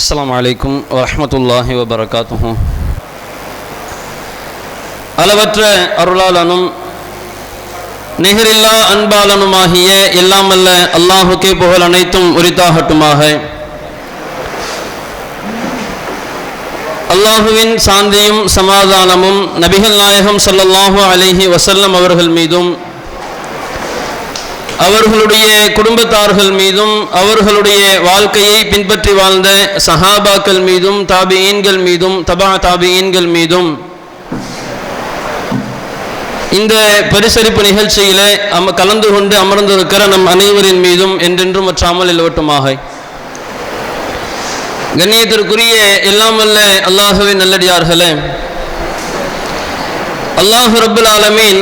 அஸ்ஸலாமு அலைக்கும் வரஹ்மத்துல்லாஹி வபரகாத்துஹு அளவற்ற அருளாளனும் நிகரில்லா அன்பாளனுமாகிய எல்லாமல்ல அல்லாஹுக்கே புகழ் அனைத்தும் உரித்தாகட்டுமாக. அல்லாஹுவின் சாந்தியும் சமாதானமும் நபிகள் நாயகம் ஸல்லல்லாஹு அலைஹி வசல்லம் அவர்கள் மீதும் அவர்களுடைய குடும்பத்தார்கள் மீதும் அவர்களுடைய வாழ்க்கையை பின்பற்றி வாழ்ந்த சஹாபாக்கள் மீதும் தாபியீன்கள் மீதும் தபா தாபியீன்கள் மீதும் இந்த பரிசரிப்பு நிகழ்ச்சியில அம கலந்து கொண்டு அமர்ந்திருக்கிற நம் அனைவரின் மீதும் என்றென்றும் மற்றாமல் இல்லவட்டுமாக கண்ணியத்திற்குரிய எல்லாம் வல்ல அல்லாஹுவின் நல்லடியார்களே அல்லாஹு ரபுல் ஆலமீன்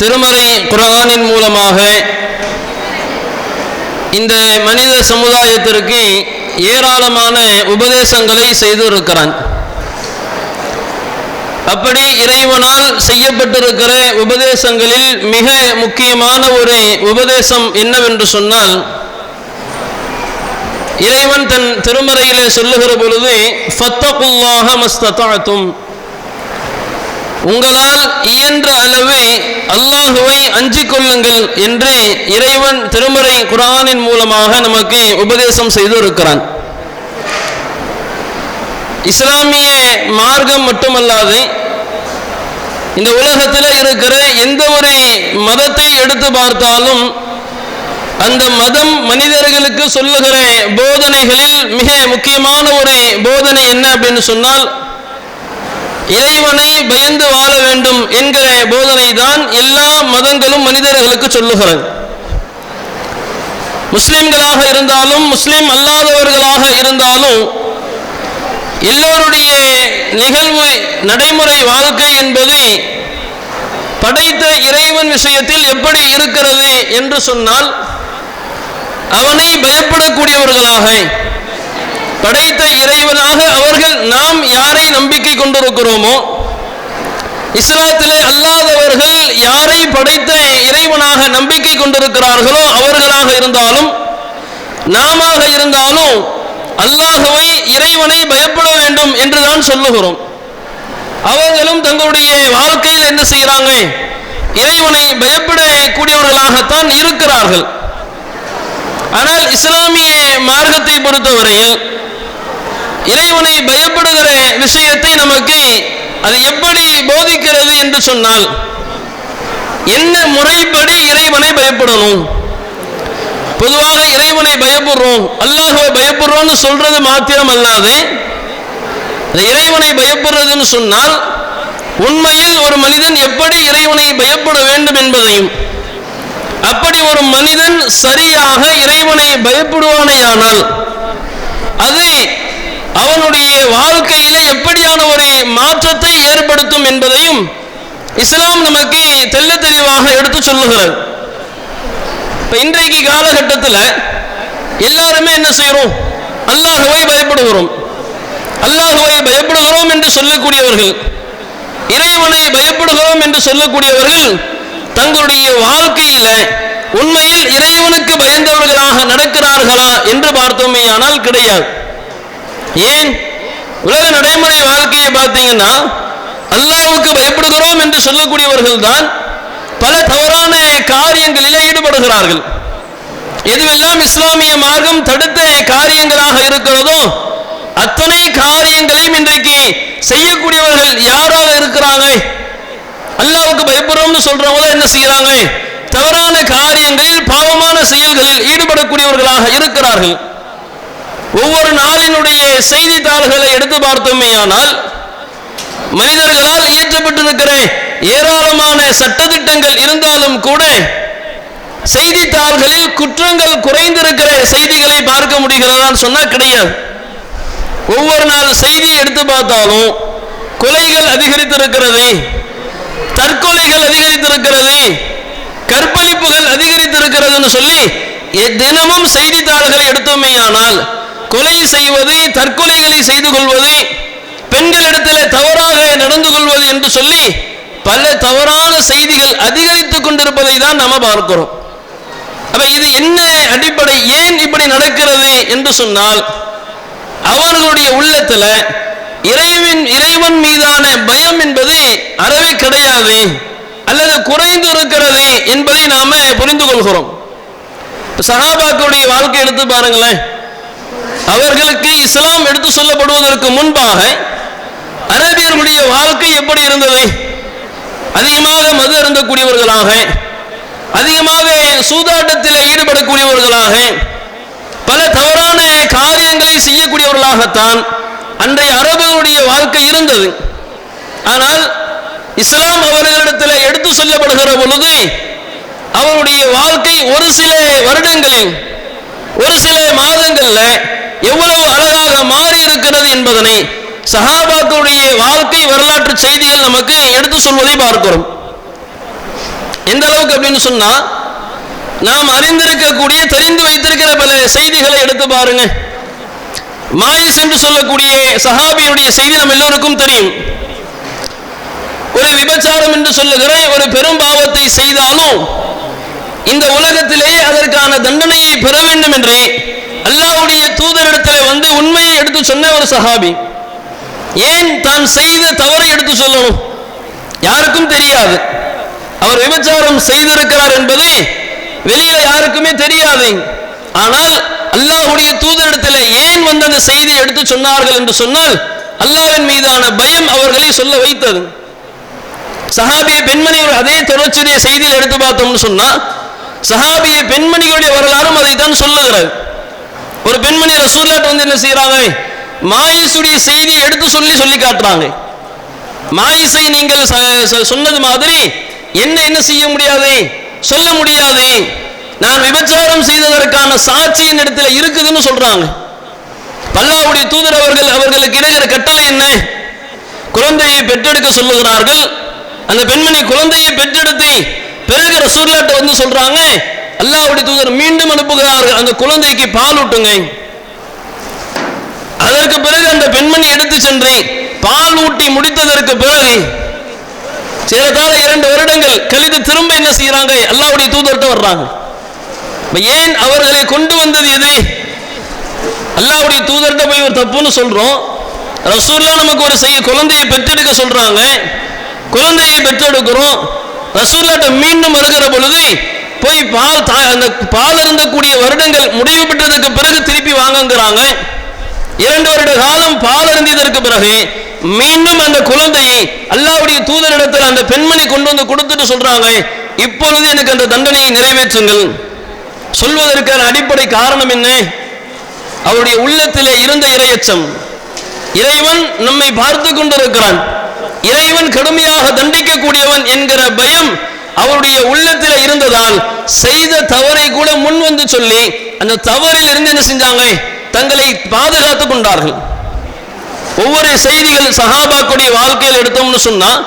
திருமறை குரானின் மூலமாக இந்த மனித சமுதாயத்திற்கு ஏராளமான உபதேசங்களை செய்திருக்கிறான். அப்படி இறைவனால் செய்யப்பட்டிருக்கிற உபதேசங்களில் மிக முக்கியமான ஒரு உபதேசம் என்னவென்று சொன்னால் இறைவன் தன் திருமறையிலே சொல்லுகிற பொழுது ஃபத்தகுல்லாஹ மஸ்ததாத்தும். உங்களால் இயன்ற அளவு அல்லாஹுவை அஞ்சிக் கொள்ளுங்கள் என்று இறைவன் திருமறை குரானின் மூலமாக நமக்கு உபதேசம் செய்து இருக்கிறான் இஸ்லாமிய மார்க்கம் மட்டுமல்லாது இந்த உலகத்தில் இருக்கிற எந்த ஒரு மதத்தை எடுத்து பார்த்தாலும் அந்த மதம் மனிதர்களுக்கு சொல்லுகிற போதனைகளில் மிக முக்கியமான ஒரு போதனை என்ன அப்படின்னு சொன்னால் இறைவனை பயந்து வாழ வேண்டும் என்கிற போதனை தான் எல்லா மதங்களும் மனிதர்களுக்கு சொல்லுகிறது. முஸ்லிம்களாக இருந்தாலும் முஸ்லிம் அல்லாதவர்களாக இருந்தாலும் எல்லோருடைய நிகழ்வு நடைமுறை வாழ்க்கை என்பது படைத்த இறைவன் விஷயத்தில் எப்படி இருக்கிறது என்று சொன்னால் அவனை பயப்படக்கூடியவர்களாக படைத்த இறைவனாக அவர்கள் நாம் யாரை நம்பிக்கை கொண்டிருக்கிறோமோ? இஸ்லாத்திலே அல்லாதவர்கள் யாரை படைத்த இறைவனாக நம்பிக்கை கொண்டிருக்கிறார்களோ அவர்களாக இருந்தாலும் நாம இருந்தாலும் அல்லாஹவை இறைவனை பயப்பட வேண்டும் என்று தான் சொல்லுகிறோம். அவர்களும் தங்களுடைய வாழ்க்கையில் என்ன செய்கிறாங்க? இறைவனை பயப்படக்கூடியவர்களாகத்தான் இருக்கிறார்கள். ஆனால் இஸ்லாமிய மார்க்கத்தை பொறுத்தவரையில் இறைவனை பயப்படுகிற விஷயத்தை நமக்கு அது எப்படி போதிக்கிறது என்று சொன்னால் என்ன முறைப்படி இறைவனை பயப்படணும்? பொதுவாக இறைவனை பயப்படுறோம் அல்லாஹுவை பயப்படுறோம்னு சொல்றது மாத்திரம் அல்லாது இறைவனை பயப்படுறதுன்னு சொன்னால் உண்மையில் ஒரு மனிதன் எப்படி இறைவனை பயப்பட வேண்டும் என்பதையும் அப்படி ஒரு மனிதன் சரியாக இறைவனை பயப்படுவானேயானால் அது அவனுடைய வாழ்க்கையில எப்படியான ஒரு மாற்றத்தை ஏற்படுத்தும் என்பதையும் இஸ்லாம் நமக்கு தெல்ல தெளிவாக எடுத்து சொல்லுகிறது. இன்றைக்கு காலகட்டத்தில் எல்லாருமே என்ன செய்யறோம் அல்லாஹுவை பயப்படுகிறோம். அல்லாஹுவை பயப்படுகிறோம் என்று சொல்லக்கூடியவர்கள் இறைவனை பயப்படுகிறோம் என்று சொல்லக்கூடியவர்கள் தங்களுடைய வாழ்க்கையில உண்மையில் இறைவனுக்கு பயந்தவர்களாக நடக்கிறார்களா என்று பார்த்தோமே ஆனால் கிடையாது. ஏன்? உலக நடைமுறை வாழ்க்கையை பார்த்தீங்கன்னா அல்லாவுக்கு பயப்படுகிறோம் என்று சொல்லக்கூடியவர்கள் தான் பல தவறான காரியங்களிலே ஈடுபடுகிறார்கள். எதுவெல்லாம் இஸ்லாமிய மார்க்கம் தடுத்த காரியங்களாக இருக்கிறதோ அத்தனை காரியங்களையும் இன்றைக்கு செய்யக்கூடியவர்கள் யாராக இருக்கிறாங்க அல்லாவுக்கு பயப்படுறோம்னு சொல்றவங்க என்ன செய்யறாங்க தவறான காரியங்களில் பாவமான செயல்களில் ஈடுபடக்கூடியவர்களாக இருக்கிறார்கள். ஒவ்வொரு நாளினுடைய செய்தித்தாள்களை எடுத்து பார்த்தோமேயானால் மனிதர்களால் இயற்றப்பட்டிருக்கிற ஏராளமான சட்டத்திட்டங்கள் இருந்தாலும் கூட செய்தித்தாள்களில் குற்றங்கள் குறைந்திருக்கிற செய்திகளை பார்க்க முடிகிறதான்னு சொன்னா கிடையாது. ஒவ்வொரு நாள் செய்தி எடுத்து பார்த்தாலும் கொலைகள் அதிகரித்திருக்கிறது தற்கொலைகள் அதிகரித்திருக்கிறது கற்பழிப்புகள் அதிகரித்திருக்கிறதுன்னு சொல்லி தினமும் செய்தித்தாள்களை எடுத்தோமேயானால் கொலை செய்வது தற்கொலைகளை செய்து கொள்வது பெண்களிடத்தில் தவறாக நடந்து கொள்வது என்று சொல்லி பல தவறான செய்திகள் அதிகரித்துக் கொண்டிருப்பதை தான் நாம பார்க்கிறோம். அப்ப இது என்ன அடிப்படை ஏன் இப்படி நடக்கிறது என்று சொன்னால் அவர்களுடைய உள்ளத்துல இறைவன் இறைவன் மீதான பயம் என்பது அறவே கிடையாது அல்லது குறைந்து இருக்கிறது என்பதை நாம புரிந்து கொள்கிறோம். சஹாபாக்களுடைய வாழ்க்கை எடுத்து பாருங்களேன். அவர்களுக்கு இஸ்லாம் எடுத்து சொல்லப்படுவதற்கு முன்பாக அரபியர்களுடைய வாழ்க்கை எப்படி இருந்தது? அதிகமாக மது அருந்தக்கூடியவர்களாக அதிகமாக சூதாட்டத்தில் ஈடுபடக்கூடியவர்களாக பல தவறான காரியங்களை செய்யக்கூடியவர்களாகத்தான் அன்றைய அரபுகளுடைய வாழ்க்கை இருந்தது. ஆனால் இஸ்லாம் அவர்களிடத்தில் எடுத்து சொல்லப்படுகிற பொழுது அவருடைய வாழ்க்கை ஒரு சில வருடங்களில் ஒரு சில மாதங்கள்ல எவ்வளவு அழகாக மாறி இருக்கிறது என்பதனை சஹாபாக்களுடைய வாழ்க்கை வரலாற்று செய்திகள் நமக்கு எடுத்து சொல்வதை பார்க்கிறோம். எந்த அளவுக்கு அப்படின்னு சொன்னா நாம் அறிந்திருக்கக்கூடிய தெரிந்து வைத்திருக்கிற பல செய்திகளை எடுத்து பாருங்க மாயிஸ் என்று சொல்லக்கூடிய சஹாபியுடைய செய்தி நம்ம எல்லோருக்கும் தெரியும். ஒரு விபச்சாரம் என்று சொல்லுகிற ஒரு பெரும் பாவத்தை செய்தாலும் இந்த உலகத்திலேயே அதற்கான தண்டனையை பெற வேண்டும் என்று அல்லாஹ்வுடைய தூதரிடத்தில் வந்து உண்மையை எடுத்து சொன்ன ஒரு சஹாபி. ஏன் தான் செய்த தவறை எடுத்து சொல்லணும்? யாருக்கும் தெரியாது. அவர் விபச்சாரம் செய்திருக்கிறார் என்பது வெளியில யாருக்குமே தெரியாது. ஆனால் அல்லாஹ்வுடைய தூதரிடத்தில் ஏன் வந்து அந்த செய்தியை எடுத்து சொன்னார்கள் என்று சொன்னால் அல்லாவின் மீதான பயம் அவர்களை சொல்ல வைத்தது. சஹாபிய பெண்மணி அதே தொடர்ச்சியுடைய செய்தியில் எடுத்து பார்த்தோம்னு சொன்னா சஹாபிய பெண்மணிகளுடைய வரலாறும் அதை தான் சொல்லுகிறது. ஒரு பெண்மணி ரசூல்லாட் வந்து என்ன செய்யறாங்க மாயிசுடைய செய்தியை எடுத்து சொல்லி சொல்லி காட்டுறாங்க. மாயிசை நீங்கள் ச- ச- சொன்னது மாதிரி என்ன என்ன செய்ய முடியாது? சொல்ல முடியாது. நான் விபச்சாரம் செய்ததற்கான சாட்சி இடத்துல இருக்குதுன்னு சொல்றாங்க. பல்லாவுடைய தூதர் அவர்கள் அவர்களுக்கு இடுகிற கட்டளை என்ன? குழந்தையை பெற்றெடுக்க சொல்லுகிறார்கள். அந்த பெண்மணி குழந்தையை பெற்றெடுத்து பிறகு ரசூல்லாட்ட வந்து சொல்றாங்க அல்லாவுடைய தூதர் மீண்டும் அனுப்புகிறார்கள் அந்த குழந்தைக்கு பால் ஊட்டுங்க. அதற்கு பிறகு அந்த பெண்மணி எடுத்து சென்று பால் ஊட்டி முடித்ததற்கு பிறகு சிறதால இரண்டு வருடங்கள் கழித்து திரும்ப என்ன செய்யறாங்க அல்லாவுடைய தூதர்கிட்ட வர்றாங்க. ஏன் அவர்களை கொண்டு வந்தது எது? அல்லாவுடைய தூதர்கிட்ட போய் ஒரு தப்புன்னு சொல்றோம். ரசூல்லா நமக்கு ஒரு செய்ய குழந்தையை பெற்றெடுக்க சொல்றாங்க. குழந்தையை பெற்றெடுக்கிறோம். ரசூல்லாட்ட மீண்டும் வருகிற பொழுது போய் பால் தா- அந்த பால் இருந்தக்கூடிய வருடங்கள் முடிவு பெற்றதற்கு பிறகு திருப்பி வாங்குங்கிறாங்க. இரண்டு வருட காலம் பால் அருந்தியதற்கு பிறகு மீண்டும் அந்த குழந்தையை அல்லாவுடைய தூதரிடத்தில் அந்த பெண்மணி கொண்டு வந்து கொடுத்துட்டு சொல்றாங்க இப்பொழுது எனக்கு அந்த தண்டனையை நிறைவேற்றுங்கள். சொல்வதற்கான அடிப்படை காரணம் என்ன? அவருடைய உள்ளத்திலே இருந்த இரையச்சம். இறைவன் நம்மை பார்த்து கொண்டிருக்கிறான். இறைவன் கடுமையாக தண்டிக்கக்கூடியவன் என்கிற பயம் அவருடைய உள்ளத்தில் இருந்ததால் செய்த தவறை கூட முன் வந்து சொல்லி அந்த தவறில் இருந்து என்ன செஞ்சாங்க? தங்களை பாதுகாத்துக் கொண்டார்கள். ஒவ்வொரு செய்திகள் சஹாபாக்குடைய வாழ்க்கையில் எடுத்தோம்னு சொன்னா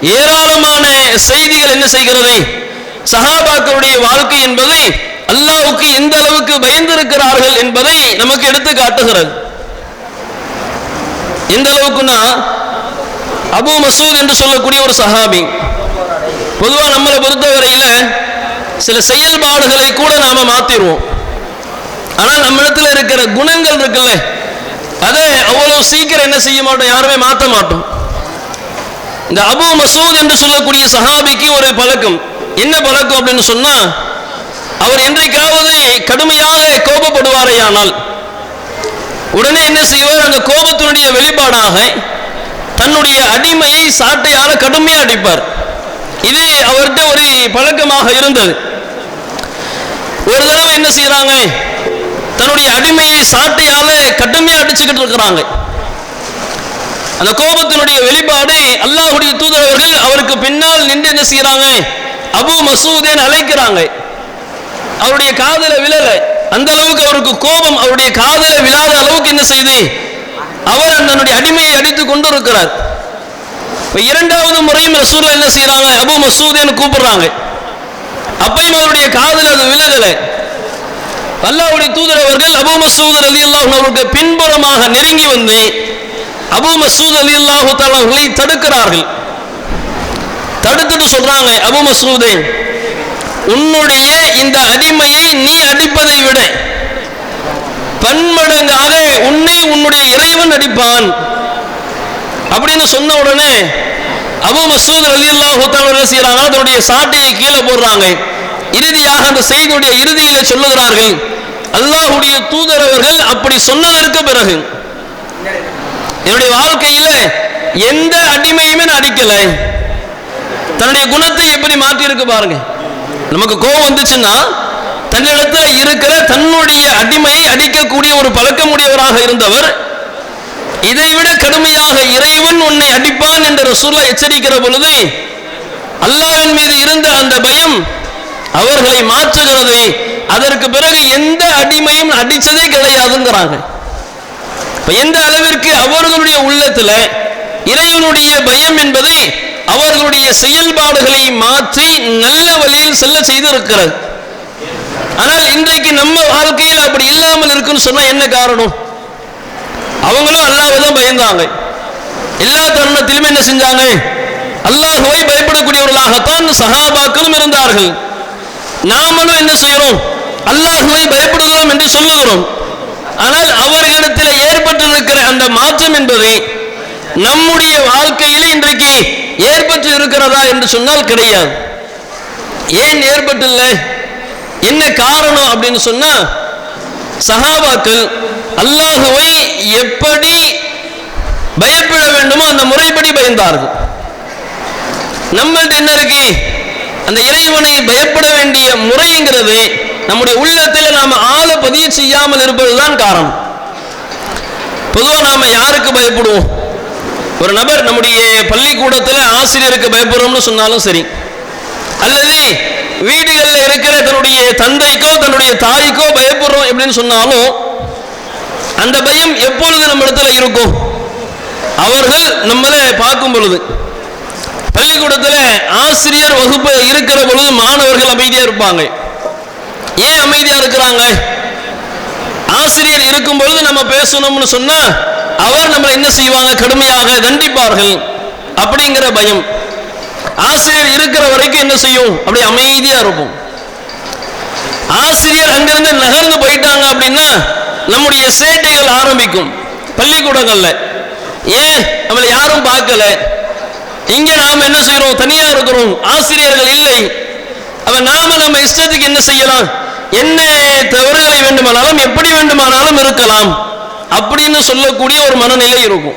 ஏராளமான செய்திகள் என்ன செய்கிறது? சஹாபாக்களுடைய வாழ்க்கை என்பது அல்லாவுக்கு எந்த அளவுக்கு பயந்திருக்கிறார்கள் என்பதை நமக்கு எடுத்து காட்டுகிறது. எந்த அளவுக்குன்னா அபு மசூத் என்று சொல்லக்கூடிய ஒரு சஹாபி. பொதுவா நம்மளை பொறுத்தவரையில் சில செயல்பாடுகளை கூட நாம மாத்திடுவோம் ஆனா நம்மிடத்துல இருக்கிற குணங்கள் இருக்குல்ல அதை அவ்வளவு சீக்கிரம் என்ன செய்ய மாட்டோம் யாருமே மாத்த மாட்டோம். இந்த அபு மசூத் என்று சொல்லக்கூடிய சஹாபிக்கு ஒரு பழக்கம். என்ன பழக்கம் அப்படின்னு சொன்னா அவர் என்றைக்காவது கடுமையாக கோபப்படுவாரேயானால் உடனே என்ன செய்வார்? அந்த கோபத்தினுடைய வெளிப்பாடாக தன்னுடைய அடிமையை சாட்டையால கடுமையாக அடிப்பார். இது அவர்கிட்ட ஒரு பழக்கமாக இருந்தது. ஒரு தடவை என்ன செய்யறாங்க தன்னுடைய அடிமையை சாட்டையால கடுமையா அடிச்சுக்கிட்டு இருக்கிறாங்க. அந்த கோபத்தினுடைய வெளிப்பாடு அல்லாஹுடைய தூதரவர்கள் அவருக்கு பின்னால் நின்று என்ன செய்யறாங்க அபு மசூதேன் அழைக்கிறாங்க. அவருடைய காதல விழல. அந்த அளவுக்கு அவருக்கு கோபம் அவருடைய காதல விழாத அளவுக்கு என்ன செய்து? அவர் தன்னுடைய அடிமையை அடித்துக் கொண்டு இருக்கிறார் இரண்டாவது முறையும் ரசூல் என்ன செய்யறாங்க அபு மசூதேன்னு கூப்பிடுறாங்க. அப்பையும் அவருடைய காதல் அது விலகல அல்லாவுடைய தூதர் அவர்கள் அபு மசூத் அலி அவருக்கு பின்புறமாக நெருங்கி வந்து அபு மசூத் அலி அல்லாஹு அவர்களை தடுக்கிறார்கள். தடுத்துட்டு சொல்றாங்க அபு மசூதே உன்னுடைய இந்த அடிமையை நீ அடிப்பதை விட பன்மடங்காக உன்னை உன்னுடைய இறைவன் அடிப்பான். அப்படின்னு சொன்ன உடனே அபு மசூத் ரலியல்லாஹு தஆலா என்ன அதனுடைய சாட்டையை கீழே போடுறாங்க. இறுதியாக அந்த செய்தியுடைய இறுதியில சொல்லுகிறார்கள் அல்லாஹுடைய தூதர் அவர்கள் அப்படி சொன்னதற்கு பிறகு என்னுடைய வாழ்க்கையில எந்த அடிமையுமே நான் அடிக்கல. தன்னுடைய குணத்தை எப்படி மாற்றி இருக்கு பாருங்க. நமக்கு கோபம் வந்துச்சுன்னா தன்னிடத்தில் இருக்கிற தன்னுடைய அடிமையை அடிக்கக்கூடிய ஒரு பழக்கமுடையவராக இருந்தவர் இதைவிட கடுமையாக இறைவன் உன்னை அடிப்பான் என்று ரசூல்லா எச்சரிக்கிற பொழுது அல்லாவின் மீது இருந்த அந்த பயம் அவர்களை மாற்றுகிறது. அதற்கு பிறகு எந்த அடிமையும் அடிச்சதே கிடையாதுங்கிறாங்க. எந்த அளவிற்கு அவர்களுடைய உள்ளத்தில் இறைவனுடைய பயம் என்பது அவர்களுடைய செயல்பாடுகளை மாற்றி நல்ல வழியில் செல்ல செய்து இருக்கிறது ஆனால் இன்றைக்கு நம்ம வாழ்க்கையில் அப்படி இல்லாமல் இருக்குன்னு சொன்னா என்ன காரணம்? அவங்களும் அல்லாஹ் தான் பயந்தாங்க. எல்லா தருணத்திலும் என்ன செஞ்சாங்க? அல்லாஹுவை பயப்படக்கூடியவர்களாகத்தான் சகாபாக்களும் இருந்தார்கள். நாமளும் என்ன செய்கிறோம்? அல்லாஹுவை பயப்படுகிறோம் என்று சொல்லுகிறோம். ஆனால் அவர்களிடத்தில் ஏற்பட்டிருக்கிற அந்த மாற்றம் என்பது நம்முடைய வாழ்க்கையில் இன்றைக்கு ஏற்பட்டு இருக்கிறதா என்று சொன்னால் கிடையாது. ஏன் ஏற்பட்டில்லை? என்ன காரணம் அப்படின்னு சொன்னா சஹாபாக்கள் அல்லாஹுவை எப்படி பயப்பட வேண்டுமோ அந்த முறைப்படி பயந்தார்கள். நம்மள்ட்ட என்ன இருக்கு? அந்த இறைவனை பயப்பட வேண்டிய முறைங்கிறது நம்முடைய உள்ளத்தில் நாம ஆழ பதிய செய்யாமல் இருப்பதுதான் காரணம். பொதுவாக நாம யாருக்கு பயப்படுவோம்? ஒரு நபர் நம்முடைய பள்ளிக்கூடத்தில் ஆசிரியருக்கு பயப்படுறோம்னு சொன்னாலும் சரி. அல்லது வீடுகளில் இருக்கிற தன்னுடைய தந்தைக்கோ தன்னுடைய தாய்க்கோ பயப்படுறோம் எப்படின்னு சொன்னாலும் அந்த பயம் எப்பொழுது நம்ம இடத்துல இருக்கும் அவர்கள் நம்மளை பார்க்கும் பொழுது. பள்ளிக்கூடத்தில் ஆசிரியர் வகுப்பு இருக்கிற பொழுது மாணவர்கள் அமைதியாக இருப்பாங்க. ஏன் அமைதியாக இருக்கிறாங்க? ஆசிரியர் இருக்கும் பொழுது நம்ம பேசணும்னு சொன்னால் அவர் நம்மளை என்ன செய்வாங்க? கடுமையாக தண்டிப்பார்கள். அப்படிங்கிற பயம். ஆசிரியர் இருக்கிற வரைக்கும் என்ன செய்யும்? அப்படி அமைதியா இருக்கும் ஆசிரியர் அங்கிருந்து நகர்ந்து போயிட்டாங்க அப்படின்னா நம்முடைய சேட்டைகள் ஆரம்பிக்கும். பள்ளிக்கூடங்கள்ல. ஏன்? நம்மளை யாரும் பார்க்கல. இங்க நாம என்ன செய்யறோம் தனியா இருக்கிறோம். ஆசிரியர்கள் இல்லை. அவன் நாம நம்ம இஷ்டத்துக்கு என்ன செய்யலாம்? என்ன தவறுகளை வேண்டுமானாலும் எப்படி வேண்டுமானாலும் இருக்கலாம். அப்படின்னு சொல்லக்கூடிய ஒரு மனநிலை இருக்கும்.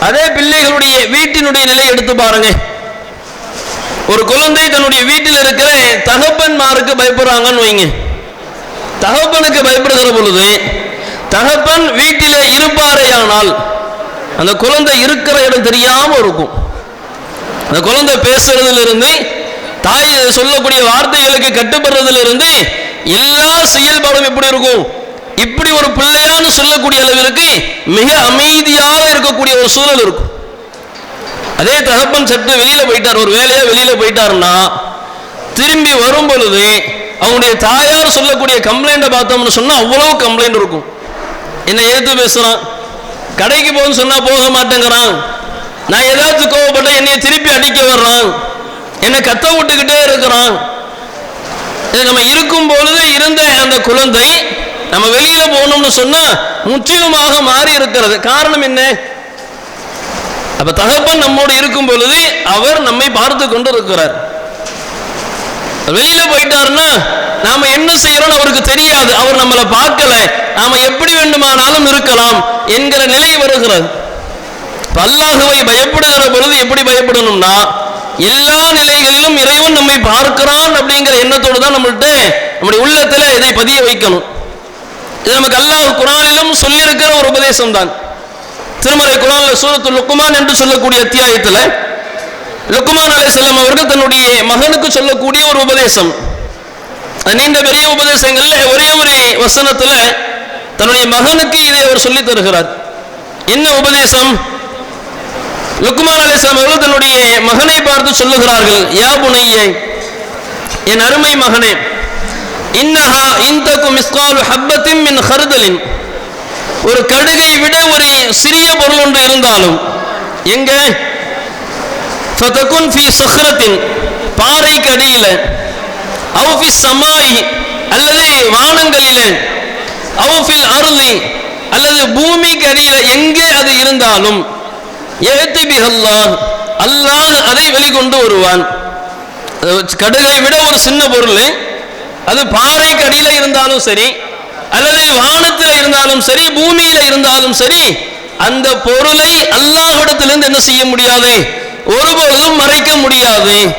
அதே பிள்ளைகளுடைய வீட்டினுடைய நிலை எடுத்து பாருங்க. ஒரு குழந்தை தன்னுடைய வீட்டில் இருக்கிற தகப்பன்மாருக்கு பயப்படுறாங்கன்னு வைங்க. தகப்பனுக்கு பயப்படுகிற பொழுது தகப்பன் வீட்டிலே இருப்பாரேயானால் அந்த குழந்தை இருக்கிற இடம் தெரியாமல் இருக்கும். அந்த குழந்தை பேசுறதிலிருந்து தாய் சொல்லக்கூடிய வார்த்தைகளுக்கு கட்டுப்படுறதிலிருந்து எல்லா செயல்பாடும் எப்படி இருக்கும். இப்படி ஒரு பிள்ளையான்னு சொல்லக்கூடிய அளவிற்கு மிக அமைதியாக இருக்கக்கூடிய ஒரு சூழல் இருக்கும். அதே தகப்பன் சற்று வெளியில போயிட்டார். ஒரு வேலையா வெளியில போயிட்டாருன்னா திரும்பி வரும் பொழுது அவனுடைய தாயார் சொல்லக்கூடிய கம்ப்ளைண்ட்டை பார்த்தோம்னு சொன்னா அவ்வளவு கம்ப்ளைண்ட் இருக்கும். என்ன எதிர்த்து பேசுறான்? கடைக்கு போகணும்னு சொன்னா போக மாட்டேங்கிறான். நான் ஏதாச்சும் கோவப்பட்ட என்னைய திருப்பி அடிக்க வர்றான். என்னை கத்த விட்டுக்கிட்டே இருக்கிறான். இது நம்ம இருக்கும் பொழுது இருந்த அந்த குழந்தை நம்ம வெளியில போகணும்னு சொன்னா முற்றிலுமாக மாறி இருக்கிறது. காரணம் என்ன? அப்ப தகப்பன் நம்மோடு இருக்கும் பொழுது அவர் நம்மை பார்த்து கொண்டு இருக்கிறார் வெளியில போயிட்டாருன்னா நாம என்ன செய்யறோம் அவருக்கு தெரியாது. அவர் நம்மளை பார்க்கல. நாம எப்படி வேண்டுமானாலும் இருக்கலாம் என்கிற நிலை வருகிறது. இப்ப அல்லாஹுவை பயப்படுகிற பொழுது எப்படி பயப்படணும்னா எல்லா நிலைகளிலும் இறைவன் நம்மை பார்க்கிறான் அப்படிங்கிற எண்ணத்தோடு தான் நம்மள்ட்ட நம்முடைய உள்ளத்துல இதை பதிய வைக்கணும். இது நமக்கு அல்லாஹ் குரானிலும் சொல்லியிருக்கிற ஒரு உபதேசம் தான் திருமறை குரான்ல சூரத்து லுக்குமான் என்று சொல்லக்கூடிய அத்தியாயத்தில் லுக்குமான் செல்லம் அவர்கள் தன்னுடைய மகனுக்கு சொல்லக்கூடிய ஒரு உபதேசம். நீண்ட பெரிய உபதேசங்கள்ல ஒரே ஒரு வசனத்துல தன்னுடைய மகனுக்கு இதை அவர் சொல்லித் தருகிறார். என்ன உபதேசம்? லுக்குமான் அலைஹிஸ்ஸலாம் அவர்கள் தன்னுடைய மகனை பார்த்து சொல்லுகிறார்கள் யா புனையே என் அருமை மகனே இன்னஹா இன்தகு மிஸ்காலு ஹப்பத்தின் மின் ஹருதலின். ஒரு கடுகை விட ஒரு சிறிய பொருள் ஒன்று இருந்தாலும் எங்க? ஃபி பாறைக்கு அடியில் அவு ஃபி அல்லது வானங்களில் அவு ஃபில் அருளி அல்லது பூமிக்கு அடியில் எங்கே அது இருந்தாலும் ஏத்தி பிஹல்லாஹ் அல்லாஹ் அதை வெளிக்கொண்டு வருவான். கடுகை விட ஒரு சின்ன பொருள் அது பாறைக்கு அடியில் இருந்தாலும் சரி அல்லது வானத்தில் இருந்தாலும் சரி பூமியில இருந்தாலும் சரி அந்த பொருளை அல்லாஹிடத்திலிருந்து என்ன செய்ய முடியாது? ஒருபொழுதும் மறைக்க முடியாது.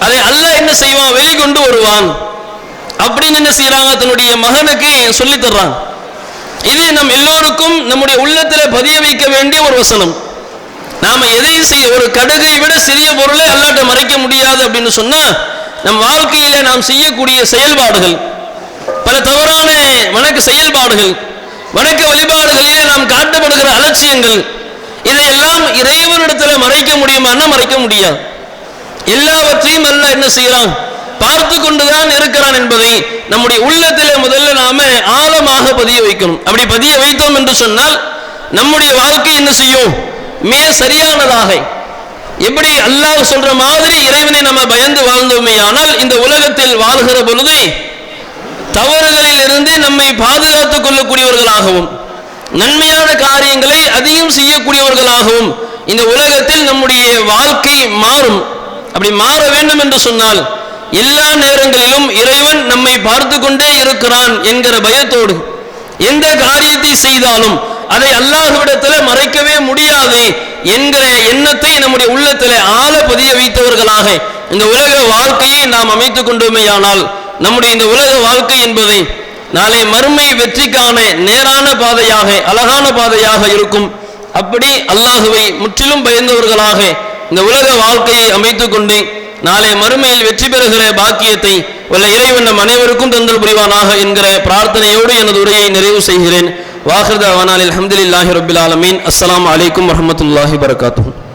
அதை அல்லாஹ் என்ன செய்வான்? வெளிக்கொண்டு வருவான். அப்படின்னு என்ன செய்யறாங்க தன்னுடைய மகனுக்கு சொல்லித் தர்றாங்க இது நம் எல்லோருக்கும் நம்முடைய உள்ளத்தில் பதிய வைக்க வேண்டிய ஒரு வசனம். நாம எதையும் செய்ய ஒரு கடுகை விட சிறிய பொருளை அல்லாட்ட மறைக்க முடியாது அப்படின்னு சொன்னா நம் வாழ்க்கையில நாம் செய்யக்கூடிய செயல்பாடுகள். பல தவறான வணக்க செயல்பாடுகள் வணக்க வழிபாடுகளிலே நாம் காட்டப்படுகிற அலட்சியங்கள் இதையெல்லாம் இறைவனிடத்தில் மறைக்க முடியுமான்னா மறைக்க முடியாது எல்லாவற்றையும் அல்ல என்ன செய்யறான்? பார்த்து கொண்டுதான் இருக்கிறான் என்பதை நம்முடைய உள்ளத்திலே முதல்ல நாம ஆழமாக பதிய வைக்கணும். அப்படி பதிய வைத்தோம் என்று சொன்னால் நம்முடைய வாழ்க்கை என்ன செய்யும்? மிக சரியானதாக. எப்படி அல்லாஹ் சொல்ற மாதிரி இறைவனை நம்ம பயந்து வாழ்ந்தோமே ஆனால் இந்த உலகத்தில் வாழ்கிற பொழுது தவறுகளில் இருந்து நம்மை பாதுகாத்துக் கொள்ளக்கூடியவர்களாகவும் நன்மையான காரியங்களை அதிகம் செய்யக்கூடியவர்களாகவும் இந்த உலகத்தில் நம்முடைய வாழ்க்கை மாறும். அப்படி மாற வேண்டும் என்று சொன்னால் எல்லா நேரங்களிலும் இறைவன் நம்மை பார்த்து கொண்டே இருக்கிறான் என்கிற பயத்தோடு எந்த காரியத்தை செய்தாலும் அதை அல்லாஹ்விடத்தில் மறைக்கவே முடியாது என்கிற எண்ணத்தை நம்முடைய உள்ளத்தில் ஆழ பதிய வைத்தவர்களாக இந்த உலக வாழ்க்கையை நாம் அமைத்துக் கொண்டோமேயானால் நம்முடைய இந்த உலக வாழ்க்கை என்பதை நாளை மறுமை வெற்றிக்கான நேரான பாதையாக அழகான பாதையாக இருக்கும். அப்படி அல்லாஹுவை முற்றிலும் பயந்தவர்களாக இந்த உலக வாழ்க்கையை அமைத்துக் கொண்டு நாளை மறுமையில் வெற்றி பெறுகிற பாக்கியத்தை உள்ள இறைவன் நம் அனைவருக்கும் தந்தல் புரிவானாக என்கிற பிரார்த்தனையோடு எனது உரையை நிறைவு செய்கிறேன். வாஹிருத அவனாலில் அஹமதுல்லாஹி ரபில் ஆலமீன். அஸ்லாம் வலைக்கம் வரமத்துல்லாஹி வரகாத்துஹு